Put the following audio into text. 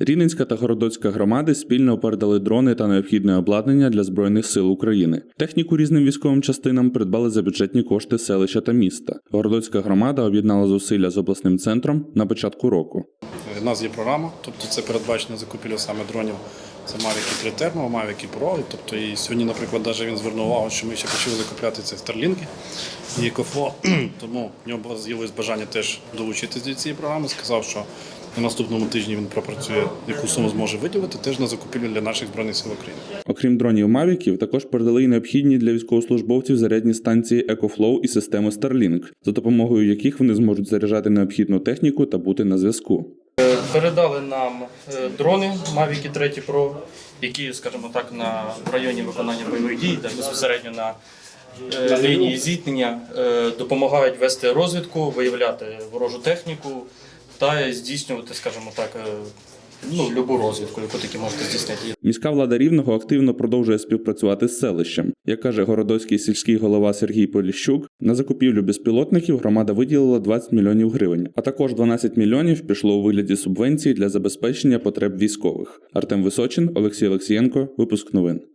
Рівненська та Городоцька громади спільно передали дрони та необхідне обладнання для збройних сил України. Техніку різним військовим частинам придбали за бюджетні кошти селища та міста. Городоцька громада об'єднала зусилля з обласним центром на початку року. У нас є програма, тобто це передбачення закупівля саме дронів. Це Mavic 3 Thermo, Mavic Pro. Тобто і сьогодні, наприклад, навіть він звернув увагу, що ми ще почали закупляти це Starlink і EcoFlow. Тому в нього з'явилось бажання теж долучитися до цієї програми. Сказав, що на наступному тижні він пропрацює, яку суму зможе виділити теж на закупівлю для наших збройних сил України. Окрім дронів Мавіків, також передали й необхідні для військовослужбовців зарядні станції EcoFlow і системи Starlink, за допомогою яких вони зможуть заряджати необхідну техніку та бути на зв'язку. Передали нам е, дрони Mavic 3 Pro, які, скажімо так, на районі виконання бойових дій, де безпосередньо на е, лінії зіткнення е, допомагають вести розвідку, виявляти ворожу техніку та здійснювати, скажімо так, е, ну, любу розвідку, яку таки можете здійснити. Міська влада рівного активно продовжує співпрацювати з селищем. Як каже городоцький сільський голова Сергій Поліщук, на закупівлю безпілотників громада виділила 20 мільйонів гривень, а також 12 мільйонів пішло у вигляді субвенції для забезпечення потреб військових. Артем Височин, Олексій Олексієнко, випуск новин.